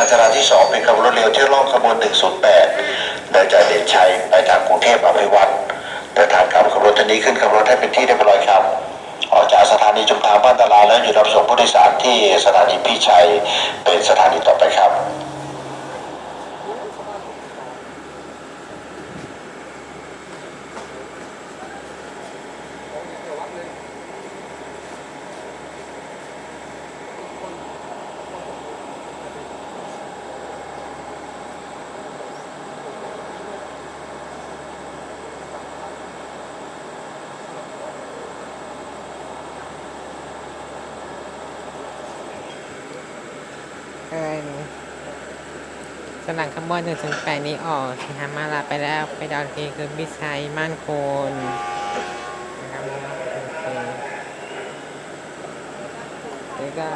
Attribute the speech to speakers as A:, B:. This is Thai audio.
A: ที่สองเป็นขบวนรถเร็วที่ล่องขบวน 108 โดยจากเด่นชัยไปทางกรุงเทพอภิวัตรเดินทางกลับขบวนทันนี้ขึ้นขบวนให้เป็นที่เรียบร้อยครับออกจากสถานีจุมทางบ้านตลาแล้วหยุดรับส่งผู้โดยสารที่สถานีพี่ชัยเป็นสถานีต่อไปครับ
B: เอ้ยสลังขบวนหนึ่งถึงแปดนี้ออกสิฮามาลาไปแล้วไปดาวทีคือบิชัยม่านโคนนะครับโอเคแล้วก็